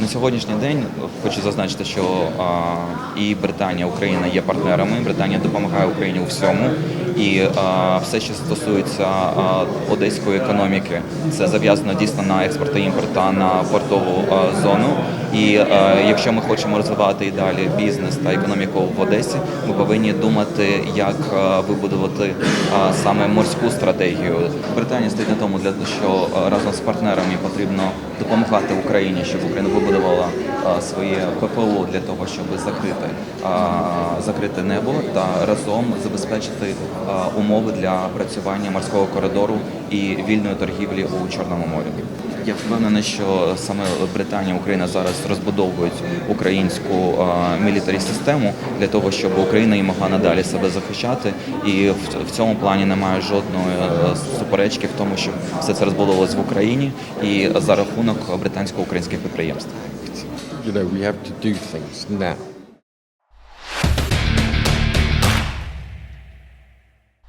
На сьогоднішній день хочу зазначити, що і Британія, Україна є партнерами. Британія допомагає Україні у всьому, і все, що стосується одеської економіки, це зав'язано дійсно на експорт та імпорт та на портову зону. І а, якщо ми хочемо розвивати і далі бізнес та економіку в Одесі, ми повинні думати, як а, вибудувати а, саме морську стратегію. Британія стоїть на тому, для що разом з партнерами потрібно допомагати Україні, щоб Україна вибудувала своє ППО для того, щоб закрити закрити небо та разом забезпечити умови для працювання морського коридору і вільної торгівлі у Чорному морі. Я впевнений, що саме Британія, Україна зараз розбудовують українську мілітарі систему для того, щоб Україна і могла надалі себе захищати. І в, цьому плані немає жодної е, суперечки в тому, що все це розбудовувалось в Україні і за рахунок британсько-українських підприємств. you know we have to do things now